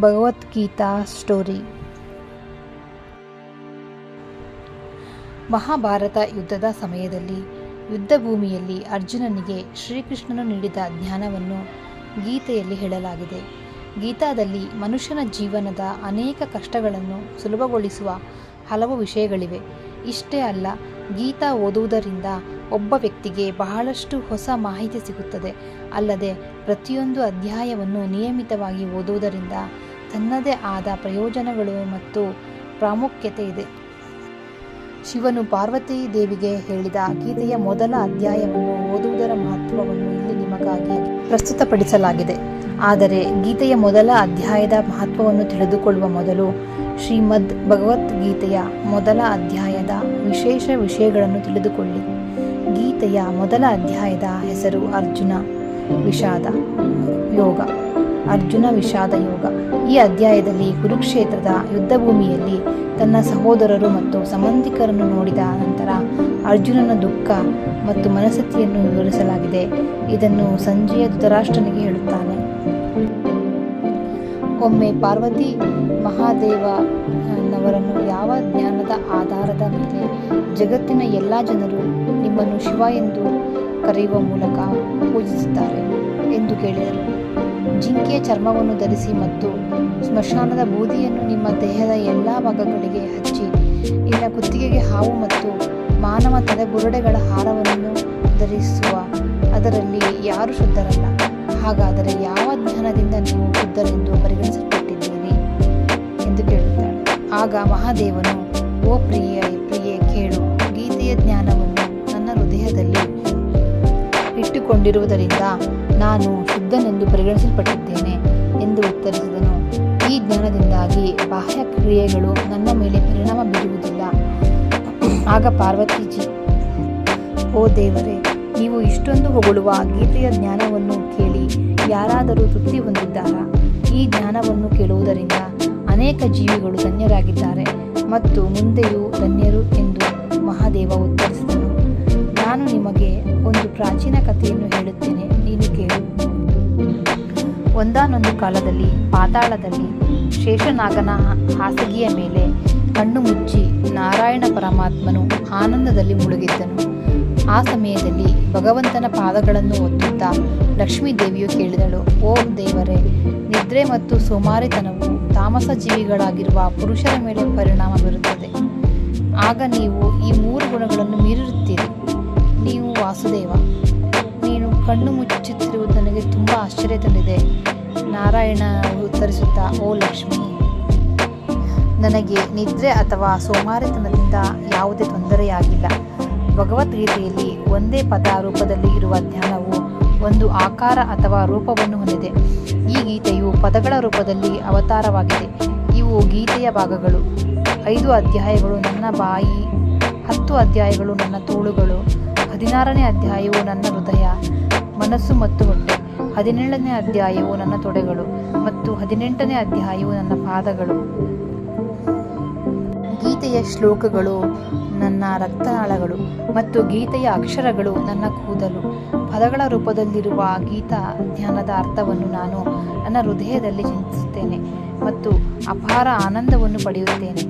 Bhagavad Gita story. Mahabharata ಯುದ್ಧದ ಸಮಯದಲ್ಲಿ ಯುದ್ಧಭೂಮಿಯಲ್ಲಿ ಅರ್ಜುನನಿಗೆ ಶ್ರೀಕೃಷ್ಣನು ನೀಡಿದ ಜ್ಞಾನವನ್ನು ಗೀತೆಯಲ್ಲಿ ಹೇಳಲಾಗಿದೆ. ಗೀತಾದಲ್ಲಿ ಮನುಷ್ಯನ ಜೀವನದ ಅನೇಕ ಕಷ್ಟಗಳನ್ನು ಸುಲಭಗೊಳಿಸುವ ಹಲವು ವಿಷಯಗಳಿವೆ. ಇಷ್ಟೇ ಅಲ್ಲ, ಗೀತಾ ಓದುವುದರಿಂದ ಒಬ್ಬ ವ್ಯಕ್ತಿಗೆ ಬಹಳಷ್ಟು ಹೊಸ ಮಾಹಿತಿ ಸಿಗುತ್ತದೆ. ಅಲ್ಲದೆ ಪ್ರತಿಯೊಂದು ಅಧ್ಯಾಯವನ್ನು ನಿಯಮಿತವಾಗಿ ಓದುವುದರಿಂದ ತನ್ನದೇ ಆದ ಪ್ರಯೋಜನಗಳು ಮತ್ತು ಪ್ರಾಮುಖ್ಯತೆ ಇದೆ. ಶಿವನು ಪಾರ್ವತಿ ದೇವಿಗೆ ಹೇಳಿದ ಗೀತೆಯ ಮೊದಲ ಅಧ್ಯಾಯವನ್ನು ಓದುವುದರ ಮಹತ್ವವನ್ನು ಇಲ್ಲಿ ನಿಮಗಾಗಿ ಪ್ರಸ್ತುತಪಡಿಸಲಾಗಿದೆ. ಆದರೆ ಗೀತೆಯ ಮೊದಲ ಅಧ್ಯಾಯದ ಮಹತ್ವವನ್ನು ತಿಳಿದುಕೊಳ್ಳುವ ಮೊದಲು ಶ್ರೀಮದ್ ಭಗವದ್ಗೀತೆಯ ಮೊದಲ ಅಧ್ಯಾಯದ ವಿಶೇಷ ವಿಷಯಗಳನ್ನು ತಿಳಿದುಕೊಳ್ಳಿ. ಗೀತೆಯ ಮೊದಲ ಅಧ್ಯಾಯದ ಹೆಸರು ಅರ್ಜುನ ವಿಷಾದ ಯೋಗ. ಅರ್ಜುನ ವಿಷಾದ ಯೋಗ. ಈ ಅಧ್ಯಾಯದಲ್ಲಿ ಕುರುಕ್ಷೇತ್ರದ ಯುದ್ಧಭೂಮಿಯಲ್ಲಿ ತನ್ನ ಸಹೋದರರು ಮತ್ತು ಸಂಬಂಧಿಕರನ್ನು ನೋಡಿದ ನಂತರ ಅರ್ಜುನನ ದುಃಖ ಮತ್ತು ಮನಸ್ಥಿತಿಯನ್ನು ವಿವರಿಸಲಾಗಿದೆ. ಇದನ್ನು ಸಂಜೆಯ ಧೃತರಾಷ್ಟ್ರನಿಗೆ ಹೇಳುತ್ತಾನೆ. ಒಮ್ಮೆ ಪಾರ್ವತಿ ಮಹಾದೇವನವರನ್ನು ಯಾವ ಜ್ಞಾನದ ಆಧಾರದ ಮೇಲೆ ಜಗತ್ತಿನ ಎಲ್ಲ ಜನರು ನಿಮ್ಮನ್ನು ಶಿವ ಎಂದು ಕರೆಯುವ ಮೂಲಕ ಪೂಜಿಸುತ್ತಾರೆ ಎಂದು ಕೇಳಿದರು. ಜಿಂಕೆಯ ಚರ್ಮವನ್ನು ಧರಿಸಿ ಮತ್ತು ಸ್ಮಶಾನದ ಬೂದಿಯನ್ನು ನಿಮ್ಮ ದೇಹದ ಎಲ್ಲ ಭಾಗಗಳಿಗೆ ಹಚ್ಚಿ ಇನ್ನ ಕುತ್ತಿಗೆಗೆ ಹಾವು ಮತ್ತು ಮಾನವ ತಲೆ ಬುರುಡೆಗಳ ಹಾರವನ್ನು ಧರಿಸುವ. ಅದರಲ್ಲಿ ಯಾರು ಶುದ್ಧರಲ್ಲ. ಹಾಗಾದರೆ ಯಾವ ಜ್ಞಾನದಿಂದ ನೀವು ಶುದ್ಧರೆಂದು ಪರಿಗಣಿಸಲ್ಪಟ್ಟಿದ್ದೀರಿ? ಎಂದು ಕೇಳುತ್ತಾಳೆ. ಆಗ ಮಹಾದೇವನು, ಓ ಪ್ರಿಯ ಇಟ್ಟುಕೊಂಡಿರುವುದರಿಂದ ನಾನು ಶುದ್ಧನೆಂದು ಪರಿಗಣಿಸಲ್ಪಟ್ಟಿದ್ದೇನೆ ಎಂದು ಉತ್ತರಿಸಿದನು. ಈ ಜ್ಞಾನದಿಂದಾಗಿ ಬಾಹ್ಯ ಕ್ರಿಯೆಗಳು ನನ್ನ ಮೇಲೆ ಪರಿಣಾಮ ಬೀರುವುದಿಲ್ಲ. ಆಗ ಪಾರ್ವತಿಜಿ, ಓ ದೇವರೇ, ನೀವು ಇಷ್ಟೊಂದು ಹೊಗಳುವ ಗೀತೆಯ ಜ್ಞಾನವನ್ನು ಕೇಳಿ ಯಾರಾದರೂ ತೃಪ್ತಿ ಹೊಂದಿದ್ದಾರಾ? ಈ ಜ್ಞಾನವನ್ನು ಕೇಳುವುದರಿಂದ ಅನೇಕ ಜೀವಿಗಳು ಧನ್ಯರಾಗಿದ್ದಾರೆ ಮತ್ತು ಮುಂದೆಯೂ ಧನ್ಯರು ಎಂದು ಮಹಾದೇವ ನಿಮಗೆ ಒಂದು ಪ್ರಾಚೀನ ಕಥೆಯನ್ನು ಹೇಳುತ್ತೇನೆ. ನೀನು ಕೇಳು. ಒಂದಾನೊಂದು ಕಾಲದಲ್ಲಿ, ಪಾತಾಳದಲ್ಲಿ ಶೇಷನಾಗನ ಹಾಸಿಗೆಯ ಮೇಲೆ ಕಣ್ಣು ಮುಚ್ಚಿ ನಾರಾಯಣ ಪರಮಾತ್ಮನು ಆನಂದದಲ್ಲಿ ಮುಳುಗಿದ್ದನು. ಆ ಸಮಯದಲ್ಲಿ ಭಗವಂತನ ಪಾದಗಳನ್ನು ಒತ್ತುತ್ತಾ ಲಕ್ಷ್ಮೀ ದೇವಿಯು ಕೇಳಿದಳು, ಓಂ ದೇವರೇ, ನಿದ್ರೆ ಮತ್ತು ಸೋಮಾರಿತನವು ತಾಮಸ ಜೀವಿಗಳಾಗಿರುವ ಪುರುಷರ ಮೇಲೆ ಪರಿಣಾಮ ಬೀರುತ್ತದೆ. ಆಗ ನೀವು ಈ ಮೂರು ಗುಣಗಳನ್ನು ಮೀರಿರುತ್ತೀರಿ. ನೀವು ವಾಸುದೇವ, ನೀನು ಕಣ್ಣು ಮುಚ್ಚುತ್ತಿರುವುದು ನನಗೆ ತುಂಬ ಆಶ್ಚರ್ಯ ತಂದಿದೆ. ನಾರಾಯಣ ಉತ್ತರಿಸುತ್ತಾ, ಓ ಲಕ್ಷ್ಮಿ, ನನಗೆ ನಿದ್ರೆ ಅಥವಾ ಸೋಮಾರಿತನದಿಂದ ಯಾವುದೇ ತೊಂದರೆಯಾಗಿಲ್ಲ. ಭಗವದ್ಗೀತೆಯಲ್ಲಿ ಒಂದೇ ಪದ ರೂಪದಲ್ಲಿ ಇರುವ ಧ್ಯಾನವು ಒಂದು ಆಕಾರ ಅಥವಾ ರೂಪವನ್ನು ಹೊಂದಿದೆ. ಈ ಗೀತೆಯು ಪದಗಳ ರೂಪದಲ್ಲಿ ಅವತಾರವಾಗಿದೆ. ಇವು ಗೀತೆಯ ಭಾಗಗಳು. ಐದು ಅಧ್ಯಾಯಗಳು ನನ್ನ ಬಾಯಿ, ಹತ್ತು ಅಧ್ಯಾಯಗಳು ನನ್ನ ತೋಳುಗಳು. ಹದಿನಾರನೇ ಅಧ್ಯಾಯವು ನನ್ನ ಹೃದಯ, ಮನಸ್ಸು ಮತ್ತು ಹೊಟ್ಟೆ. ಹದಿನೇಳನೇ ಅಧ್ಯಾಯವು ನನ್ನ ತೊಡೆಗಳು ಮತ್ತು ಹದಿನೆಂಟನೇ ಅಧ್ಯಾಯವು ನನ್ನ ಪಾದಗಳು. ಗೀತೆಯ ಶ್ಲೋಕಗಳು ನನ್ನ ರಕ್ತನಾಳಗಳು ಮತ್ತು ಗೀತೆಯ ಅಕ್ಷರಗಳು ನನ್ನ ಕೂದಲು. ಪದಗಳ ರೂಪದಲ್ಲಿರುವ ಗೀತಾ ಧ್ಯಾನದ ಅರ್ಥವನ್ನು ನಾನು ನನ್ನ ಹೃದಯದಲ್ಲಿ ಚಿಂತಿಸುತ್ತೇನೆ ಮತ್ತು ಅಪಾರ ಆನಂದವನ್ನು ಪಡೆಯುತ್ತೇನೆ.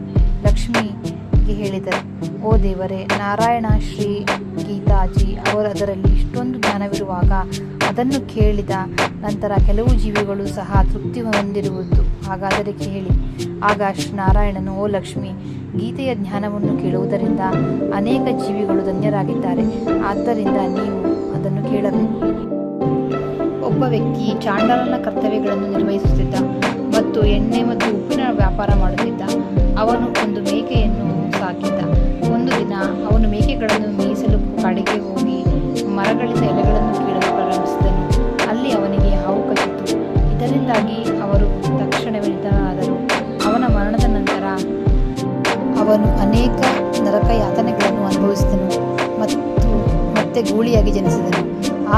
ಲಕ್ಷ್ಮಿಗೆ ಹೇಳಿದರು. ಓ ದೇವರೇ, ನಾರಾಯಣ ಶ್ರೀ ಗೀತಾಜಿ ಅವರು ಅದರಲ್ಲಿ ಇಷ್ಟೊಂದು ಜ್ಞಾನವಿರುವಾಗ ಅದನ್ನು ಕೇಳಿದ ನಂತರ ಕೆಲವು ಜೀವಿಗಳು ಸಹ ತೃಪ್ತಿ ಹೊಂದಿರುವುದು. ಹಾಗಾದರೆ ಕೇಳಿ, ಆಗ ನಾರಾಯಣನು ಓ ಲಕ್ಷ್ಮಿ, ಗೀತೆಯ ಜ್ಞಾನವನ್ನು ಕೇಳುವುದರಿಂದ ಅನೇಕ ಜೀವಿಗಳು ಧನ್ಯರಾಗಿದ್ದಾರೆ. ಆದ್ದರಿಂದ ನೀವು ಅದನ್ನು ಕೇಳಬೇಕು. ಒಬ್ಬ ವ್ಯಕ್ತಿ ಚಾಂಡಾಲನ ಕರ್ತವ್ಯಗಳನ್ನು ನಿರ್ವಹಿಸುತ್ತಿದ್ದ ಮತ್ತು ಎಣ್ಣೆ ಮತ್ತು ಉಪ್ಪಿನ ವ್ಯಾಪಾರ ಮಾಡುತ್ತಿದ್ದ, ಅವನು ಒಂದು ಮೇಕೆಯನ್ನು ಇದರಿಂದಾಗಿ ಅವರು ತಕ್ಷಣವೇ ನಿಧನರಾದರು ಅವನ ಮರಣದ ನಂತರ ಅವನು ಅನೇಕ ನರಕ ಯಾತನೆಗಳನ್ನು ಅನುಭವಿಸಿದನು ಮತ್ತು ಮತ್ತೆ ಗೂಳಿಯಾಗಿ ಜನಿಸಿದನು.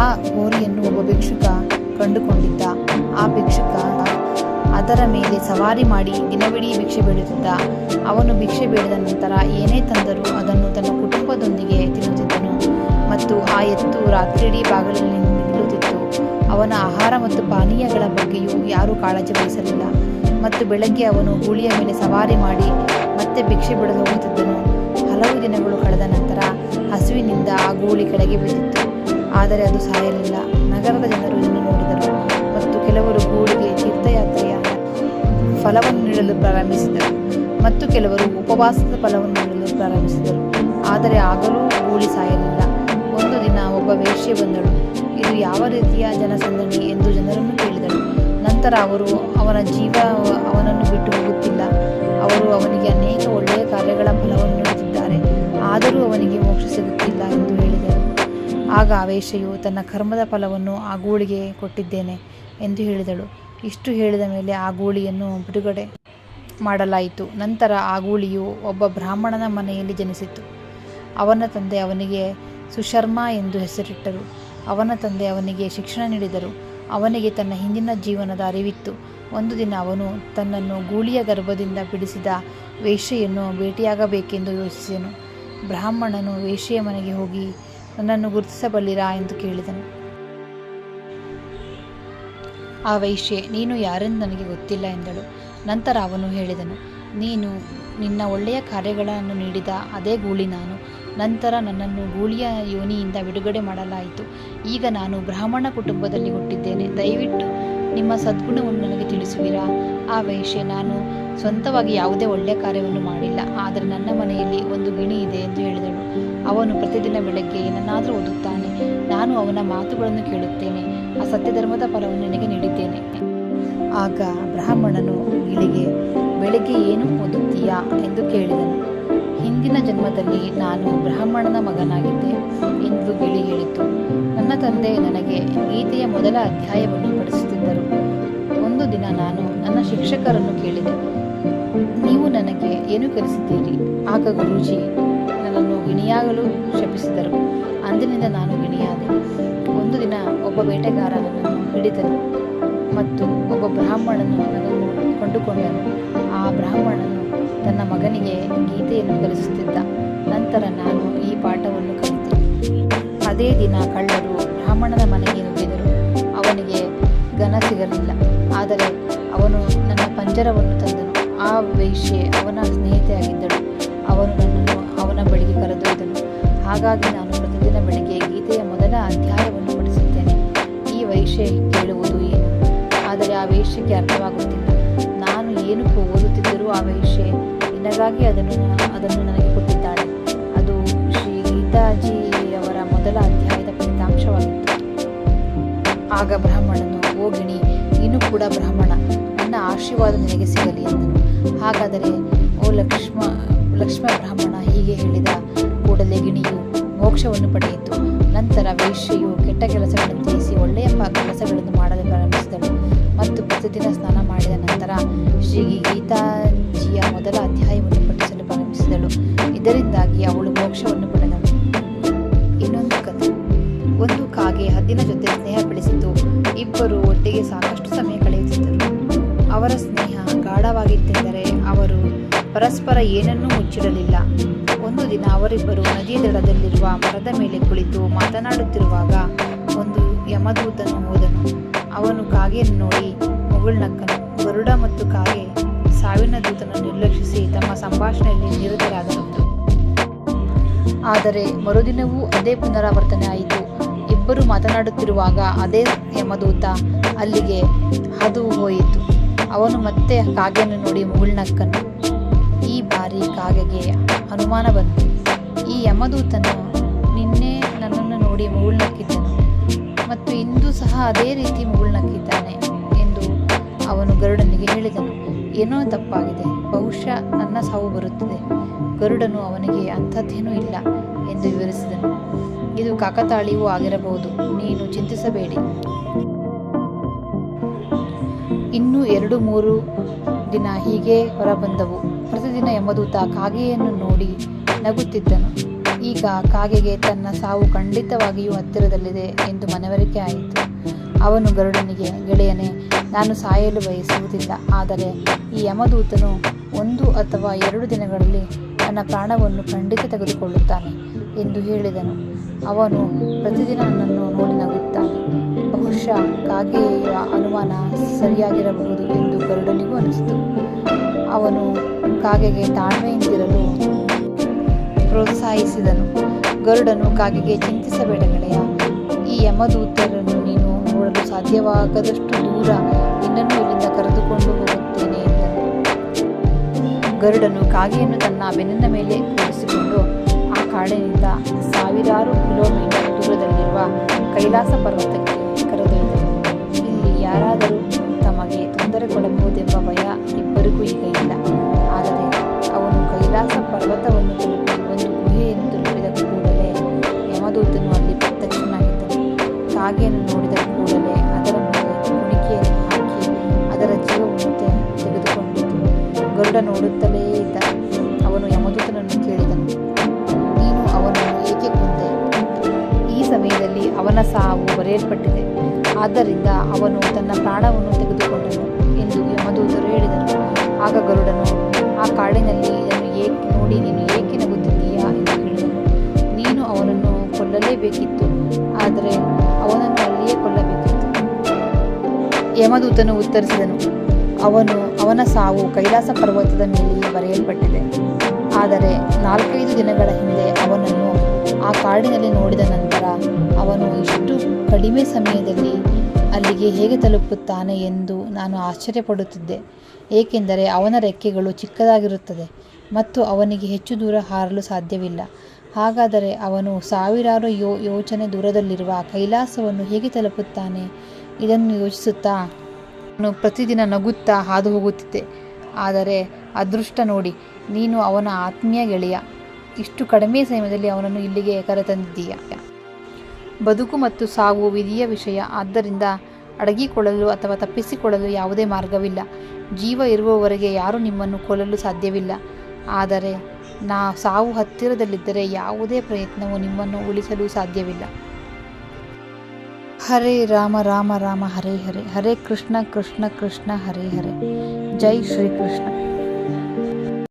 ಆ ಗೋರಿಯನ್ನು ಒಬ್ಬ ಭಿಕ್ಷುಕ ಕಂಡುಕೊಂಡಿದ್ದ. ಆ ಭಿಕ್ಷುಕ ಅದರ ಮೇಲೆ ಸವಾರಿ ಮಾಡಿ ದಿನವಿಡೀ ಭಿಕ್ಷೆ ಬೇಡುತ್ತಿದ್ದ. ಅವನು ಭಿಕ್ಷೆ ಬೇಡಿದ ನಂತರ ಏನೇ ತಂದರೂ ಅದನ್ನು ತನ್ನ ಕುಟುಂಬದೊಂದಿಗೆ ತಿನ್ನುತ್ತಿದ್ದನು ಮತ್ತು ಆ ಎತ್ತು ರಾತ್ರಿಡೀ ನಿಲ್ಲುತ್ತಿತ್ತು ಅವನ ಆಹಾರ ಮತ್ತು ಪಾನೀಯಗಳ ಬಗ್ಗೆಯೂ ಯಾರೂ ಕಾಳಜಿ ವಹಿಸಲಿಲ್ಲ. ಮತ್ತು ಬೆಳಗ್ಗೆ ಅವನು ಗೂಳಿಯ ಮೇಲೆ ಸವಾರಿ ಮಾಡಿ ಮತ್ತೆ ಭಿಕ್ಷೆ ಬಿಡಲು ಹೋಗುತ್ತಿದ್ದನು. ಹಲವು ದಿನಗಳು ಕಳೆದ ನಂತರ ಹಸುವಿನಿಂದ ಆ ಗೂಳಿ ಕೆಳಗೆ ಬಿದ್ದಿತ್ತು. ಆದರೆ ಅದು ಸಾಯಲಿಲ್ಲ. ನಗರದ ಜನರು ಇದನ್ನು ನೋಡಿದರು ಮತ್ತು ಕೆಲವರು ಗೂಳಿಗೆ ತೀರ್ಥಯಾತ್ರೆಯ ಫಲವನ್ನು ನೀಡಲು ಪ್ರಾರಂಭಿಸಿದರು ಮತ್ತು ಕೆಲವರು ಉಪವಾಸದ ಫಲವನ್ನು ನೀಡಲು ಪ್ರಾರಂಭಿಸಿದರು. ಆದರೆ ಆಗಲೂ ಗೂಳಿ ಸಾಯಲಿಲ್ಲ. ಒಂದು ದಿನ ಒಬ್ಬ ವೇಷ್ಯ ಬಂದಳು. ಇದು ಯಾವ ರೀತಿಯ ಜನಸಂದಣಿ ಎಂದು ಜನರನ್ನು ಕೇಳಿದರು. ನಂತರ ಅವರು ಅವನ ಜೀವ ಅವನನ್ನು ಬಿಟ್ಟು ಹೋಗುತ್ತಿಲ್ಲ. ಅವರು ಅವನಿಗೆ ಅನೇಕ ಒಳ್ಳೆಯ ಕಾರ್ಯಗಳ ಫಲವನ್ನು ನೀಡುತ್ತಿದ್ದಾರೆ. ಆದರೂ ಅವನಿಗೆ ಮೋಕ್ಷ ಸಿಗುತ್ತಿಲ್ಲ ಎಂದು ಹೇಳಿದರು. ಆಗ ಆವೇಶೆಯು ತನ್ನ ಕರ್ಮದ ಫಲವನ್ನು ಆ ಗೂಳಿಗೆ ಕೊಟ್ಟಿದ್ದೇನೆ ಎಂದು ಹೇಳಿದಳು. ಇಷ್ಟು ಹೇಳಿದ ಮೇಲೆ ಆ ಗೂಳಿಯನ್ನು ಬಿಡುಗಡೆ ಮಾಡಲಾಯಿತು. ನಂತರ ಆ ಗೂಳಿಯು ಒಬ್ಬ ಬ್ರಾಹ್ಮಣನ ಮನೆಯಲ್ಲಿ ಜನಿಸಿತು. ಅವನ ತಂದೆ ಅವನಿಗೆ ಸುಶರ್ಮ ಎಂದು ಹೆಸರಿಟ್ಟರು. ಅವನ ತಂದೆ ಅವನಿಗೆ ಶಿಕ್ಷಣ ನೀಡಿದರು. ಅವನಿಗೆ ತನ್ನ ಹಿಂದಿನ ಜೀವನದ ಅರಿವಿತ್ತು. ಒಂದು ದಿನ ಅವನು ತನ್ನನ್ನು ಗೂಳಿಯ ಗರ್ಭದಿಂದ ಬಿಡಿಸಿದ ವೇಶ್ಯೆಯನ್ನು ಭೇಟಿಯಾಗಬೇಕೆಂದು ಯೋಚಿಸಿದನು. ಬ್ರಾಹ್ಮಣನು ವೇಶ್ಯೆಯ ಮನೆಗೆ ಹೋಗಿ, ನನ್ನನ್ನು ಗುರುತಿಸಬಲ್ಲಿರಾ? ಎಂದು ಕೇಳಿದನು. ಆ ವೈಶ್ಯೆ, ನೀನು ಯಾರೆಂದು ನನಗೆ ಗೊತ್ತಿಲ್ಲ ಎಂದಳು. ನಂತರ ಅವನು ಹೇಳಿದನು, ನೀನು ನಿನ್ನ ಒಳ್ಳೆಯ ಕಾರ್ಯಗಳನ್ನು ನೀಡಿದ ಅದೇ ಗೂಳಿ ನಾನು. ನಂತರ ನನ್ನನ್ನು ಗೂಳಿಯ ಯೋನಿಯಿಂದ ಬಿಡುಗಡೆ ಮಾಡಲಾಯಿತು. ಈಗ ನಾನು ಬ್ರಾಹ್ಮಣ ಕುಟುಂಬದಲ್ಲಿ ಹುಟ್ಟಿದ್ದೇನೆ. ದಯವಿಟ್ಟು ನಿಮ್ಮ ಸದ್ಗುಣವನ್ನು ನನಗೆ ತಿಳಿಸುವಿರಾ? ಆ ವಯಸ್ಸೆ ನಾನು ಸ್ವಂತವಾಗಿ ಯಾವುದೇ ಒಳ್ಳೆಯ ಕಾರ್ಯವನ್ನು ಮಾಡಿಲ್ಲ. ಆದರೆ ನನ್ನ ಮನೆಯಲ್ಲಿ ಒಂದು ಗಿಣಿ ಇದೆ ಎಂದು ಹೇಳಿದಳು. ಅವನು ಪ್ರತಿದಿನ ಬೆಳಗ್ಗೆ ಏನನ್ನಾದರೂ ಓದುತ್ತಾನೆ. ನಾನು ಅವನ ಮಾತುಗಳನ್ನು ಕೇಳುತ್ತೇನೆ. ಆ ಸತ್ಯಧರ್ಮದ ಫಲವನ್ನು ನನಗೆ ನೀಡಿದ್ದೇನೆ. ಆಗ ಬ್ರಾಹ್ಮಣನು ಗಿಳಿಗೆ, ಬೆಳಗ್ಗೆ ಏನು ಓದುತ್ತೀಯಾ? ಎಂದು ಕೇಳಿದನು. ಹಿಂದಿನ ಜನ್ಮದಲ್ಲಿ ನಾನು ಬ್ರಾಹ್ಮಣನ ಮಗನಾಗಿದ್ದೆ ಎಂದು ಗಿಳಿ ಹೇಳಿತು. ನನ್ನ ತಂದೆ ನನಗೆ ಗೀತೆಯ ಮೊದಲ ಅಧ್ಯಾಯವನ್ನು ಪಡಿಸುತ್ತಿದ್ದರು ಒಂದು ದಿನ ನಾನು ನನ್ನ ಶಿಕ್ಷಕರನ್ನು ಕೇಳಿದೆ. ನೀವು ನನಗೆ ಏನು ಕಲಿಸಿದ್ದೀರಿ? ಆಗ ಗುರೂಜಿ ನನ್ನನ್ನು ಗಿಣಿಯಾಗಲು ಶಪಿಸಿದರು. ಅಂದಿನಿಂದ ನಾನು ಗಿಣಿಯಾದೆ ಒಂದು ದಿನ ಒಬ್ಬ ಬೇಟೆಗಾರ ನನ್ನನ್ನು ಹಿಡಿದನು ಮತ್ತು ಒಬ್ಬ ಬ್ರಾಹ್ಮಣನು ನನ್ನನ್ನು ಕೊಂಡುಕೊಂಡನು. ಆ ಬ್ರಾಹ್ಮಣನು ತನ್ನ ಮಗನಿಗೆ ಗೀತೆಯನ್ನು ಕಲಿಸುತ್ತಿದ್ದ ನಂತರ ನಾನು ಈ ಪಾಠವನ್ನು ಕಲಿತೆ. ಅದೇ ದಿನ ಕಳ್ಳರು ಬ್ರಾಹ್ಮಣನ ಮನೆಗೆ ನುಗ್ಗಿದರು. ಅವನಿಗೆ ಘನ ಸಿಗಲಿಲ್ಲ. ಆದರೆ ಅವನು ನನ್ನ ಪಂಜರವನ್ನು ತಂದನು. ಆ ವೈಶ್ಯೆ ಅವನ ಸ್ನೇಹಿತೆಯಾಗಿದ್ದಳು. ಅವನು ನನ್ನನ್ನು ಅವನ ಬಳಿಗೆ ಕರೆದೊಯ್ದನು. ಹಾಗಾಗಿ ನಾನು ಪ್ರತಿದಿನ ಬೆಳಿಗ್ಗೆ ಗೀತೆಯ ಮೊದಲ ಅಧ್ಯಾಯವನ್ನು ಪಡಿಸುತ್ತೇನೆ ಈ ವೈಶ್ಯ ಕೇಳುವುದು ಏನು? ಆದರೆ ಆ ವೈಶ್ಯಕ್ಕೆ ಅರ್ಥವಾಗುತ್ತಿಲ್ಲ. ನಾನು ಏನಕ್ಕೂ ಓದುತ್ತಿದ್ದರೂ ಆ ವೇಶ್ಯೆ ನಿನಗಾಗಿ ಅದನ್ನು ಅದನ್ನು ನನಗೆ ಕೊಟ್ಟಿದ್ದಾಳೆ. ಅದು ಶ್ರೀ ಗೀತಾಜಿಯವರ ಮೊದಲ ಅಧ್ಯಾಯದ ಫಲಿತಾಂಶವಾಗಿತ್ತು. ಆಗ ಬ್ರಾಹ್ಮಣನು ಹೋಗಿಣಿ ಇನ್ನು ನೀನು ಕೂಡ ಬ್ರಾಹ್ಮಣ, ನನ್ನ ಆಶೀರ್ವಾದ ನಿನಗೆ ಸಿಗಲಿ ಎಂದನು. ಹಾಗಾದರೆ, ಓ ಲಕ್ಷ್ಮ ಲಕ್ಷ್ಮ ಬ್ರಾಹ್ಮಣ ಹೀಗೆ ಹೇಳಿದ ಕೂಡಲೇ ಗಿಣಿಯು ಮೋಕ್ಷವನ್ನು ಪಡೆಯಿತು. ನಂತರ ವೇಶ್ಯೆಯು ಕೆಟ್ಟ ಕೆಲಸಗಳನ್ನು ತಿಳಿಸಿ ಒಳ್ಳೆಯ ಕೆಲಸಗಳನ್ನು ಮಾಡಲು ಪ್ರಾರಂಭಿಸಿದಳು ಮತ್ತು ಪ್ರತಿದಿನ ಸ್ನಾನ ಮಾಡಿದ ನಂತರ ಶ್ರೀ ಗೀತಾಜಿಯ ಮೊದಲ ಅಧ್ಯಾಯವನ್ನು ಪಠಿಸಲು ಪ್ರಾರಂಭಿಸಿದಳು. ಇದರಿಂದಾಗಿ ಅವಳು ಮೋಕ್ಷವನ್ನು ಪಡೆದಳು. ಇನ್ನೊಂದು ಕಥೆ. ಒಂದು ಕಾಗೆ ಹದ್ದಿನ ಜೊತೆ ಸ್ನೇಹ ಬೆಳೆಸಿತು. ಇಬ್ಬರು ಒಟ್ಟಿಗೆ ಸಾಕಷ್ಟು ಸಮಯ ಕಳೆಯುತ್ತಿದ್ದರು. ಅವರ ಸ್ನೇಹ ಗಾಢವಾಗಿತ್ತೆಂದರೆ ಅವರು ಪರಸ್ಪರ ಏನನ್ನೂ ಮುಚ್ಚಿಡಲಿಲ್ಲ. ಒಂದು ದಿನ ಅವರಿಬ್ಬರು ನದಿಯ ದಡದಲ್ಲಿರುವ ಮರದ ಮೇಲೆ ಕುಳಿತು ಮಾತನಾಡುತ್ತಿರುವಾಗ ಒಂದು ಯಮದೂತನು ಹೋದನು. ಅವನು ಕಾಗೆಯನ್ನು ನೋಡಿ ಮುಗುಳ್ನಕ್ಕನು ಗರುಡ ಮತ್ತು ಕಾಗೆ ಸಾವಿನ ದೂತನನ್ನು ನಿರ್ಲಕ್ಷಿಸಿ ತಮ್ಮ ಸಂಭಾಷಣೆಯಲ್ಲಿ ನಿರತರಾದರು. ಆದರೆ ಮರುದಿನವೂ ಅದೇ ಪುನರಾವರ್ತನೆ ಆಯಿತು. ಇಬ್ಬರು ಮಾತನಾಡುತ್ತಿರುವಾಗ ಅದೇ ಯಮದೂತ ಅಲ್ಲಿಗೆ ಹದು ಹೋಯಿತು. ಅವನು ಮತ್ತೆ ಕಾಗೆಯನ್ನು ನೋಡಿ ಮುಗುಳ್ನಕ್ಕನು ಈ ಬಾರಿ ಕಾಗೆಗೆ ಅನುಮಾನ ಬಂತು. ಈ ಯಮದೂತನು ನಿನ್ನೆ ನನ್ನನ್ನು ನೋಡಿ ಮುಗುಳ್ನಕ್ಕಿದ್ದನು. ಮತ್ತು ಇಂದು ಸಹ ಅದೇ ರೀತಿ ಮುಗುಳ್ನಕ್ಕಿದ್ದಾನೆ ಎಂದು ಅವನು ಗರುಡನಿಗೆ ಹೇಳಿದನು. ಏನೋ ತಪ್ಪಾಗಿದೆ. ಬಹುಶಃ ನನ್ನ ಸಾವು ಬರುತ್ತದೆ. ಗರುಡನು ಅವನಿಗೆ ಅಂಥದ್ದೇನೂ ಇಲ್ಲ ಎಂದು ವಿವರಿಸಿದನು. ಇದು ಕಾಕತಾಳಿಯೂ ಆಗಿರಬಹುದು. ನೀನು ಚಿಂತಿಸಬೇಡಿ. ಇನ್ನೂ ಎರಡು ಮೂರು ದಿನ ಹೀಗೆ ಹೊರಬಂದವು. ಪ್ರತಿದಿನ ಯಮದೂತ ಕಾಗೆಯನ್ನು ನೋಡಿ ನಗುತ್ತಿದ್ದನು. ಈಗ ಕಾಗೆಗೆ ತನ್ನ ಸಾವು ಖಂಡಿತವಾಗಿಯೂ ಹತ್ತಿರದಲ್ಲಿದೆ ಎಂದು ಮನವರಿಕೆ ಆಯಿತು. ಅವನು ಗರುಡನಿಗೆ, ಗೆಳೆಯನೇ, ನಾನು ಸಾಯಲು ಬಯಸುವುದಿಲ್ಲ, ಆದರೆ ಈ ಯಮದೂತನು ಒಂದು ಅಥವಾ ಎರಡು ದಿನಗಳಲ್ಲಿ ನನ್ನ ಪ್ರಾಣವನ್ನು ಖಂಡಿತ ತೆಗೆದುಕೊಳ್ಳುತ್ತಾನೆ ಎಂದು ಹೇಳಿದನು. ಅವನು ಪ್ರತಿದಿನ ನನ್ನನ್ನು ನೋಡಿ ನಗುತ್ತಾನೆ. ಬಹುಶಃ ಕಾಗೆಯ ಅನುಮಾನ ಸರಿಯಾಗಿರಬಹುದು ಎಂದು ಗರುಡನಿಗೂ ಕಾಣಿಸಿತು ಅವನು ಕಾಗೆಗೆ ತಾಳ್ಮೆಯಿಂದಿರಲು ಪ್ರೋತ್ಸಾಹಿಸಿದನು. ಗರುಡನು ಕಾಗೆಗೆ ಚಿಂತಿಸಬೇಡ ಗೆಳೆಯ ಈ ಯಮದೂತರನ್ನು ನೀನು ನೋಡಲು ಸಾಧ್ಯವಾಗದಷ್ಟು ದೂರ ನಿನ್ನನ್ನು ಇಲ್ಲಿಂದ ಕರೆದುಕೊಂಡು ಹೋಗುತ್ತೇನೆ ಎಂದನು. ಗರುಡನು ಕಾಗೆಯನ್ನು ತನ್ನ ಬೆನ್ನಿನ ಮೇಲೆ ಕೂರಿಸಿಕೊಂಡು ಆ ಕಾಡಿನಿಂದ ಸಾವಿರಾರು ಕಿಲೋಮೀಟರ್ ದೂರದಲ್ಲಿರುವ ಕೈಲಾಸ ಪರ್ವತಕ್ಕೆ ಕರೆದೊಯ್ದನು. ಇಲ್ಲಿ ಯಾರಾದರೂ ತಮಗೆ ತೊಂದರೆ ಕೊಡಬಹುದೆಂಬ ಭಯ ಪರ್ವತವನ್ನು ತಲುಪಿ ಒಂದು ಗುಹೆಯನ್ನು ತಲುಪಿದ ಕೂಡಲೇ ಯಮದೂತನು ಅಲ್ಲಿ ಪ್ರತ್ಯಕ್ಷನಾಗಿದ್ದನು. ಕಾಗೆಯನ್ನು ನೋಡಿದ ಕೂಡಲೇ ಅದರ ಮೇಲೆ ಕುಣಿಕೆಯನ್ನು ಹಾಕಿ ಅದರ ಜೀವವನ್ನು ತೆಗೆದುಕೊಂಡಿತು. ಗರುಡ ನೋಡುತ್ತಲೇ ಇದ್ದ ಅವನು ಯಮದೂತನನ್ನು ಕೇಳಿದನು. ನೀನು ಅವನನ್ನು ಏಕೆ ಕೊಂದೆ? ಈ ಸಮಯದಲ್ಲಿ ಅವನ ಸಾವು ಬರೆಯಲ್ಪಟ್ಟಿದೆ. ಆದ್ದರಿಂದ ಅವನು ತನ್ನ ಪ್ರಾಣವನ್ನು ತೆಗೆದುಕೊಂಡನು ಎಂದು ಯಮದೂತರು ಹೇಳಿದರು. ಆಗ ಗರುಡನು, ಆ ಕಾಡಿನಲ್ಲಿ ಏಕೆ ನೋಡಿ ನೀನು ಏಕೆ ನಗುತ್ತಿದ್ದೀಯಾ ಎಂದು ಕೇಳಿದನು. ನೀನು ಅವನನ್ನು ಕೊಲ್ಲಲೇಬೇಕಿತ್ತು, ಆದರೆ ಅವನನ್ನು ಅಲ್ಲಿಯೇ ಕೊಲ್ಲಬೇಕಿತ್ತು. ಯಮದೂತನು ಉತ್ತರಿಸಿದನು, ಅವನು ಅವನ ಸಾವು ಕೈಲಾಸ ಪರ್ವತದ ಮೇಲೆಯೇ ಬರೆಯಲ್ಪಟ್ಟಿದೆ. ಆದರೆ ನಾಲ್ಕೈದು ದಿನಗಳ ಹಿಂದೆ ಅವನನ್ನು ಆ ಕಾಡಿನಲ್ಲಿ ನೋಡಿದ ನಂತರ ಅವನು ಇಷ್ಟು ಕಡಿಮೆ ಸಮಯದಲ್ಲಿ ಅಲ್ಲಿಗೆ ಹೇಗೆ ತಲುಪುತ್ತಾನೆ ಎಂದು ನಾನು ಆಶ್ಚರ್ಯಪಡುತ್ತಿದ್ದೆ. ಏಕೆಂದರೆ ಅವನ ರೆಕ್ಕೆಗಳು ಚಿಕ್ಕದಾಗಿರುತ್ತದೆ ಮತ್ತು ಅವನಿಗೆ ಹೆಚ್ಚು ದೂರ ಹಾರಲು ಸಾಧ್ಯವಿಲ್ಲ. ಹಾಗಾದರೆ ಅವನು ಸಾವಿರಾರು ಯೋ, ಯೋಚನೆ ದೂರದಲ್ಲಿರುವ ಕೈಲಾಸವನ್ನು ಹೇಗೆ ತಲುಪುತ್ತಾನೆ? ಇದನ್ನು ಯೋಚಿಸುತ್ತಾ ನಾನು ಪ್ರತಿದಿನ ನಗುತ್ತಾ ಹಾದು ಹೋಗುತ್ತಿದ್ದೆ ಆದರೆ ಅದೃಷ್ಟ ನೋಡಿ, ನೀನು ಅವನ ಆತ್ಮೀಯ ಗೆಳೆಯ. ಇಷ್ಟು ಕಡಿಮೆ ಸಮಯದಲ್ಲಿ ಅವನನ್ನು ಇಲ್ಲಿಗೆ ಕರೆತಂದಿದ್ದೀಯ? ಬದುಕು ಮತ್ತು ಸಾವು ವಿಧಿಯ ವಿಷಯ. ಆದ್ದರಿಂದ ಅಡಗಿಕೊಳ್ಳಲು ಅಥವಾ ತಪ್ಪಿಸಿಕೊಳ್ಳಲು ಯಾವುದೇ ಮಾರ್ಗವಿಲ್ಲ. ಜೀವ ಇರುವವರೆಗೆ ಯಾರೂ ನಿಮ್ಮನ್ನು ಕೊಲ್ಲಲು ಸಾಧ್ಯವಿಲ್ಲ. ಆದರೆ ನಾ ಸಾವು ಹತ್ತಿರದಲ್ಲಿದ್ದರೆ ಯಾವುದೇ ಪ್ರಯತ್ನವು ನಿಮ್ಮನ್ನು ಉಳಿಸಲು ಸಾಧ್ಯವಿಲ್ಲ. ಹರೇ ರಾಮ ರಾಮ ರಾಮ, ಹರೇ ಹರೇ. ಹರೇ ಕೃಷ್ಣ ಕೃಷ್ಣ ಕೃಷ್ಣ, ಹರೇ ಹರೇ. ಜೈ ಶ್ರೀಕೃಷ್ಣ.